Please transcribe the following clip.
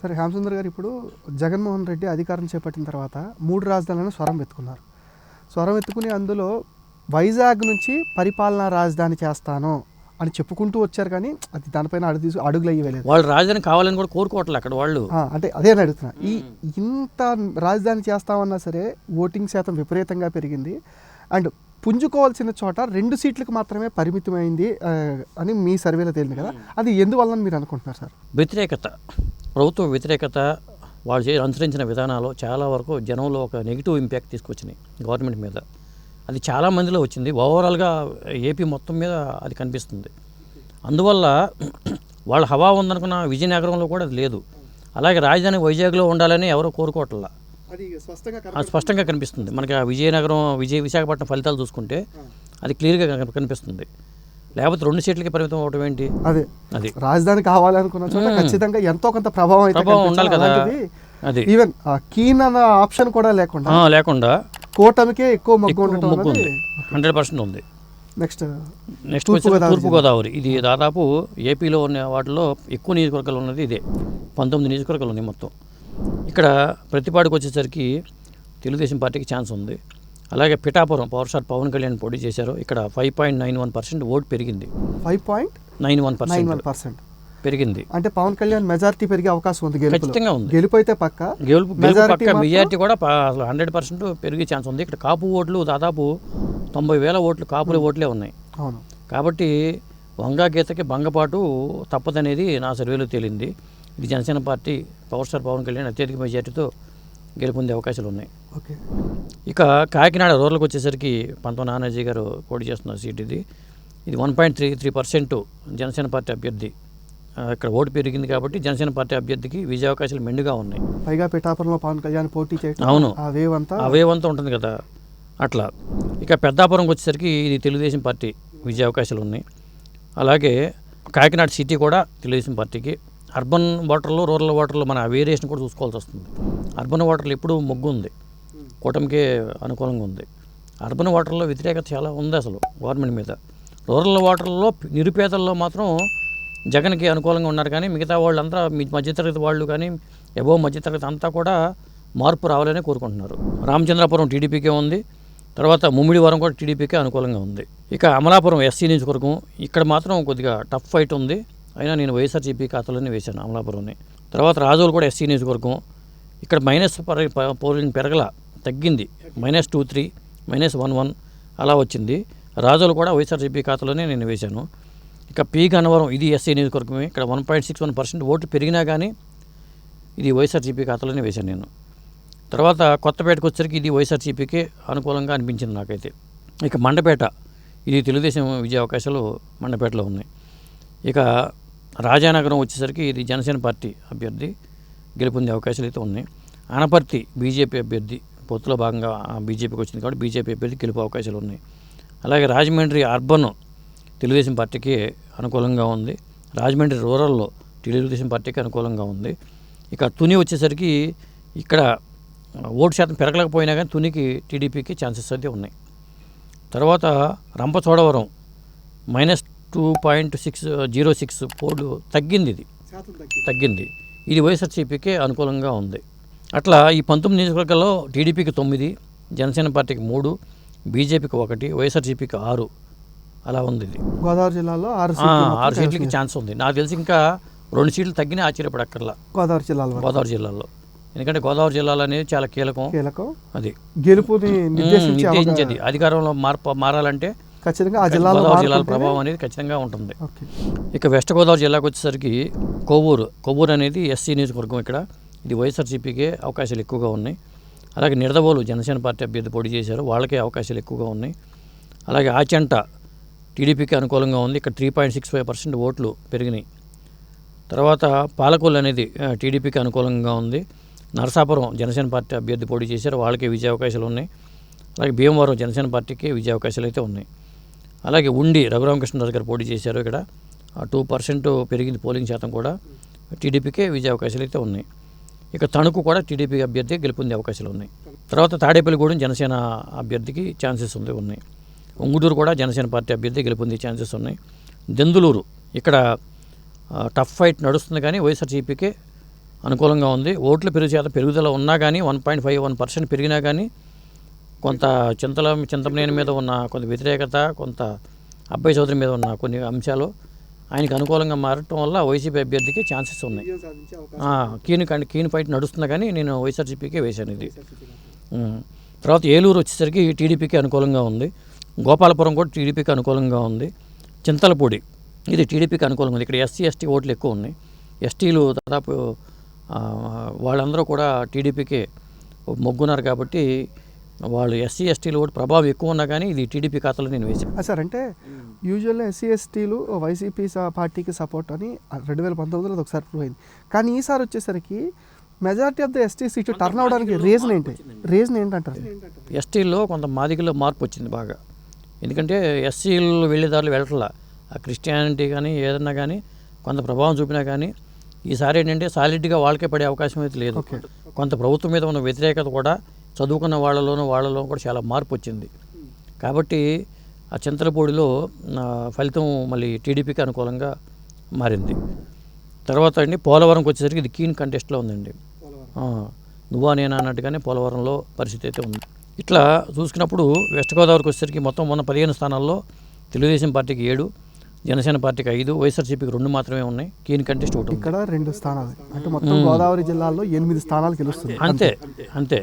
సరే హేమసుందర్ గారు ఇప్పుడు జగన్మోహన్ రెడ్డి అధికారం చేపట్టిన తర్వాత మూడు రాజధానులను స్వరం ఎత్తుకున్నారు స్వరం ఎత్తుకుని అందులో వైజాగ్ నుంచి పరిపాలనా రాజధాని చేస్తాను అని చెప్పుకుంటూ వచ్చారు కానీ అది దానిపైన అడుగు తీసు అడుగులు అయ్యేలేదు వాళ్ళు రాజధాని కావాలని కూడా కోరుకోవట్లే అక్కడ వాళ్ళు. అంటే అదే అని అడుగుతున్నా. ఈ ఇంత రాజధాని చేస్తామన్నా సరే ఓటింగ్ శాతం విపరీతంగా పెరిగింది. అండ్ పుంజుకోవాల్సిన చోట రెండు సీట్లకు మాత్రమే పరిమితమైంది అని మీ సర్వేలో తేలింది కదా. అది ఎందువల్ల మీరు అనుకుంటున్నారు సార్? వ్యతిరేకత. ప్రభుత్వ వ్యతిరేకత వాళ్ళు చే అనుసరించిన విధానాలు చాలా వరకు జనంలో ఒక నెగిటివ్ ఇంపాక్ట్ తీసుకొచ్చినాయి గవర్నమెంట్ మీద. అది చాలా మందిలో వచ్చింది. ఓవరాల్గా ఏపీ మొత్తం మీద అది కనిపిస్తుంది. అందువల్ల వాళ్ళ హవా ఉందనుకున్న విజయనగరంలో కూడా అది లేదు. అలాగే రాజధాని వైజాగ్లో ఉండాలని ఎవరో కోరుకోవట్లా. అది స్పష్టంగా కనిపిస్తుంది. మనకి ఆ విజయనగరం విజయ విశాఖపట్నం ఫలితాలు చూసుకుంటే అది క్లియర్గా కనిపి- కనిపిస్తుంది. లేకపోతే రెండు సీట్లకి పరిమితం అవడం ఏంటి? అదే. అది. రాజధాని కావాలనుకున్న చోట ఖచ్చితంగా ఎంతో కొంత ప్రభావం అయితే ప్రభావం. ఉండాలి కదా. అది. ఈవెన్ కీన్ అన్న ఆప్షన్ కూడా లేకుండా. లేకుండా. కూటమికే ఎక్కువ మొగ్గు ఉండటం ఉంది. హండ్రెడ్ పర్సెంట్ ఉంది. నెక్స్ట్ నెక్స్ట్ తూర్పు గోదావరి తూర్పుగోదావరి ఇది దాదాపు ఏపీలో ఉన్న వాటిలో ఎక్కువ నియోజకవర్గాలు ఉన్నది ఇదే. పంతొమ్మిది నియోజకవర్గాలు ఉన్నాయి మొత్తం. ఇక్కడ ప్రతిపాడుకు వచ్చేసరికి తెలుగుదేశం పార్టీకి ఛాన్స్ ఉంది. అలాగే పిఠాపురం పవర్ స్టార్ పవన్ కళ్యాణ్ పోటీ చేశారు. ఇక్కడ five point nine one percent vote పెరిగింది. Five point nine one percent one percent పెరిగింది. అంటే పవన్ కళ్యాణ్ మెజారిటీ పెరిగే అవకాశం ఉంది ఖచ్చితంగా ఉంది. గెలుపు అయితే పక్క గెలుపు మాత్రం- మెజార్టీ కూడా అసలు హండ్రెడ్ పర్సెంట్ పెరిగే ఛాన్స్ ఉంది. ఇక్కడ కాపు ఓట్లు దాదాపు తొంభై వేల ఓట్లు కాపుల ఓట్లే ఉన్నాయి. అవును. కాబట్టి వంగా గీతకి భంగపాటు తప్పదనేది నా సర్వేలో తేలింది. ఇది Janasena party power star Pawan Kalyan అత్యధిక మెజార్టీతో గెలుపొందే అవకాశాలు ఉన్నాయి ఓకే. ఇక కాకినాడ రూరల్కి వచ్చేసరికి పంతం నానాజీ గారు పోటీ చేస్తున్న సీట్ ఇది ఇది one point three three percent Janasena party అభ్యర్థి. ఇక్కడ ఓటు పెరిగింది కాబట్టి జనసేన పార్టీ అభ్యర్థికి విజయ అవకాశాలు మెండుగా ఉన్నాయి. పైగా పిఠాపురంలో పవన్ కళ్యాణ్ పోటీ చేయటం అవును. అవేవంతా ఉంటుంది కదా. అట్లా. ఇక పెద్దాపురంకి వచ్చేసరికి ఇది తెలుగుదేశం పార్టీ విజయ అవకాశాలు ఉన్నాయి. అలాగే కాకినాడ సిటీ కూడా తెలుగుదేశం పార్టీకి. అర్బన్ ఓటర్లు రూరల్ ఓటర్లు మన వేరియేషన్ కూడా చూసుకోవాల్సి వస్తుంది. అర్బన్ ఓటర్లు ఎప్పుడూ మొగ్గు ఉంది. కూటమికే అనుకూలంగా ఉంది. అర్బన్ వాటర్లో వ్యతిరేకత చాలా ఉంది అసలు గవర్నమెంట్ మీద. రూరల్ వాటర్లో నిరుపేదల్లో మాత్రం జగన్కి అనుకూలంగా ఉన్నారు కానీ మిగతా వాళ్ళంతా మీ మధ్యతరగతి వాళ్ళు కానీ ఎబో మధ్యతరగతి అంతా కూడా మార్పు రావాలని కోరుకుంటున్నారు. రామచంద్రాపురం టీడీపీకే ఉంది. తర్వాత ముమ్మిడివరం కూడా టీడీపీకే అనుకూలంగా ఉంది. ఇక అమలాపురం ఎస్సీ నియోజకవర్గం ఇక్కడ మాత్రం కొద్దిగా టఫ్ ఫైట్ ఉంది. అయినా నేను వైఎస్ఆర్సీపీ ఖాతాలోనే వేశాను అమలాపురంని. తర్వాత రాజోలు కూడా ఎస్సీ నియోజకవర్గం ఇక్కడ మైనస్ పోలింగ్ పెరగల. తగ్గింది. Minus two three minus one one అలా వచ్చింది. రాజులు కూడా వైఎస్ఆర్సీపీ ఖాతాలోనే నేను వేశాను. ఇక పీ గన్నవరం ఇది ఎస్సీ నియోజకవర్గమే. ఇక్కడ one point six one percent ఓట్లు పెరిగినా కానీ ఇది వైఎస్ఆర్సీపీ ఖాతాలోనే వేశాను నేను. తర్వాత కొత్తపేటకు వచ్చేసరికి ఇది వైఎస్ఆర్సీపీకే అనుకూలంగా అనిపించింది నాకైతే. ఇక మండపేట ఇది తెలుగుదేశం విజయ అవకాశాలు మండపేటలో ఉన్నాయి. ఇక రాజానగరం వచ్చేసరికి ఇది జనసేన పార్టీ అభ్యర్థి గెలుపొందే అవకాశాలు అయితే ఉన్నాయి. అనపర్తి బీజేపీ అభ్యర్థి పొత్తులో భాగంగా బీజేపీకి వచ్చింది కాబట్టి బీజేపీ అభ్యర్థి గెలుపు అవకాశాలు ఉన్నాయి. అలాగే రాజమండ్రి అర్బన్ తెలుగుదేశం పార్టీకి అనుకూలంగా ఉంది. రాజమండ్రి రూరల్లో తెలుగుదేశం పార్టీకి అనుకూలంగా ఉంది. ఇక తుని వచ్చేసరికి ఇక్కడ ఓటు శాతం పెరగలేకపోయినా కానీ తునికి టీడీపీకి ఛాన్సెస్ అయితే ఉన్నాయి. తర్వాత Rampachodavaram minus two point six zero six Ford తగ్గింది ఇది. తగ్గింది. ఇది వైఎస్ఆర్సీపీకి అనుకూలంగా ఉంది. అట్లా ఈ పంతొమ్మిది నియోజకవర్గాల్లో టీడీపీకి తొమ్మిది జనసేన పార్టీకి మూడు బీజేపీకి ఒకటి వైఎస్ఆర్సీపీకి ఆరు. అలా ఉంది ఇది. గోదావరి జిల్లాలో ఆరు ఆరు సీట్లకి ఛాన్స్ ఉంది. నాకు తెలిసి ఇంకా రెండు సీట్లు తగ్గినా ఆశ్చర్యపడక్కర్లా గోదావరి జిల్లాలో. గోదావరి జిల్లాలో. ఎందుకంటే గోదావరి జిల్లాలో అనేది చాలా కీలకం. కీలకం. అది. గెలుపుని నిర్దేశించేది. అధికారంలో మార్పు మారాలంటే ఖచ్చితంగా ఆ జిల్లాలో గోదావరి జిల్లాల ప్రభావం అనేది ఖచ్చితంగా ఉంటుంది. ఇక వెస్ట్ గోదావరి జిల్లాకు వచ్చేసరికి కొవ్వూరు కొవ్వూరు అనేది ఎస్సీ నియోజకవర్గం ఇక్కడ. ఇది వైఎస్ఆర్సీపీకే అవకాశాలు ఎక్కువగా ఉన్నాయి. అలాగే నిడదవోలు జనసేన పార్టీ అభ్యర్థి పోటీ చేశారు. వాళ్ళకే అవకాశాలు ఎక్కువగా ఉన్నాయి. అలాగే ఆచంట టీడీపీకి అనుకూలంగా ఉంది. ఇక్కడ three point six five percent ఓట్లు పెరిగినాయి. తర్వాత పాలకొల్లు అనేది టీడీపీకి అనుకూలంగా ఉంది. నరసాపురం జనసేన పార్టీ అభ్యర్థి పోటీ చేశారు. వాళ్ళకే విజయ అవకాశాలు ఉన్నాయి. అలాగే భీమవరం జనసేన పార్టీకి విజయ అవకాశాలు అయితే ఉన్నాయి. అలాగే ఉండి రఘురామకృష్ణరాజు గారు పోటీ చేశారు ఇక్కడ. టూ పర్సెంట్ పెరిగింది పోలింగ్ శాతం కూడా. టీడీపీకే విజయ అవకాశాలు అయితే ఉన్నాయి. ఇక తణుకు కూడా టీడీపీ అభ్యర్థి గెలుపొందే అవకాశాలు ఉన్నాయి. తర్వాత తాడేపల్లిగూడెం జనసేన అభ్యర్థికి ఛాన్సెస్ ఉంది ఉన్నాయి. ఉంగుటూరు కూడా జనసేన పార్టీ అభ్యర్థి గెలుపొందే ఛాన్సెస్ ఉన్నాయి. దెందులూరు ఇక్కడ టఫ్ ఫైట్ నడుస్తుంది కానీ వైఎస్ఆర్సీపీకే అనుకూలంగా ఉంది. ఓట్ల పెరుగు శాతం పెరుగుదల ఉన్నా కానీ one point five one percent పెరిగినా కానీ కొంత చింతల చింతమనేని మీద ఉన్న కొంత వ్యతిరేకత కొంత అబ్బాయి చౌదరి మీద ఉన్న కొన్ని అంశాలు ఆయనకు అనుకూలంగా మారటం వల్ల వైసీపీ అభ్యర్థికి ఛాన్సెస్ ఉన్నాయి. కీన్ కండి కీన్ ఫైట్ నడుస్తున్నా కానీ నేను వైఎస్ఆర్సీపీకే వేశాను ఇది. తర్వాత ఏలూరు వచ్చేసరికి టీడీపీకి అనుకూలంగా ఉంది. గోపాలపురం కూడా టీడీపీకి అనుకూలంగా ఉంది. చింతలపూడి ఇది టీడీపీకి అనుకూలంగా ఉంది. ఇక్కడ ఎస్సీ ఎస్టీ ఓట్లు ఎక్కువ ఉన్నాయి. ఎస్టీలు దాదాపు వాళ్ళందరూ కూడా టీడీపీకి మొగ్గున్నారు కాబట్టి వాళ్ళు ఎస్సీ ఎస్టీలు ఓటు ప్రభావం ఎక్కువ ఉన్నా కానీ ఇది టీడీపీ ఖాతాలో నేను వేశాను. ఆ, సార్ అంటే యూజువల్గా ఎస్సీ ఎస్టీలు వైసీపీ పార్టీకి సపోర్ట్ అని రెండు వేల పంతొమ్మిదిలో అది ఒకసారి ప్రూవ్ అయింది. కానీ ఈసారి వచ్చేసరికి మెజారిటీ ఆఫ్ ద ఎస్టీ సీట్లు టర్న్ అవడానికి రీజన్ ఏంటి? రీజన్ ఏంటంటారు? ఎస్టీల్లో కొంత మాదిగలో మార్పు వచ్చింది బాగా. ఎందుకంటే ఎస్సీలు వెళ్ళేదారులు వెళ్ళట్లా. ఆ క్రిస్టియానిటీ కానీ ఏదన్నా కానీ కొంత ప్రభావం చూపినా కానీ ఈసారి ఏంటంటే సాలిడ్గా వాళ్ళకే పడే అవకాశం అయితే లేదు. కొంత ప్రభుత్వం మీద ఉన్న వ్యతిరేకత కూడా చదువుకున్న వాళ్ళలోనూ వాళ్ళలో కూడా చాలా మార్పు వచ్చింది. కాబట్టి ఆ చింతలపూడిలో ఫలితం మళ్ళీ టీడీపీకి అనుకూలంగా మారింది. తర్వాత అండి పోలవరంకి వచ్చేసరికి ఇది కీన్ కంటెస్ట్లో ఉందండి. నువ్వా నేనా అన్నట్టుగానే పోలవరంలో పరిస్థితి అయితే ఉంది. ఇట్లా చూసుకున్నప్పుడు వెస్ట్ గోదావరికి వచ్చేసరికి మొత్తం మొన్న పదిహేను స్థానాల్లో తెలుగుదేశం పార్టీకి ఏడు జనసేన పార్టీకి ఐదు వైఎస్ఆర్సీపీకి రెండు మాత్రమే ఉన్నాయి. కీన్ కంటెస్ట్ ఒకటి ఇక్కడ రెండు స్థానాలు. అంటే మొత్తం గోదావరి జిల్లాలో ఎనిమిది స్థానాలు గెలుస్తుంది అంతే. అంతే.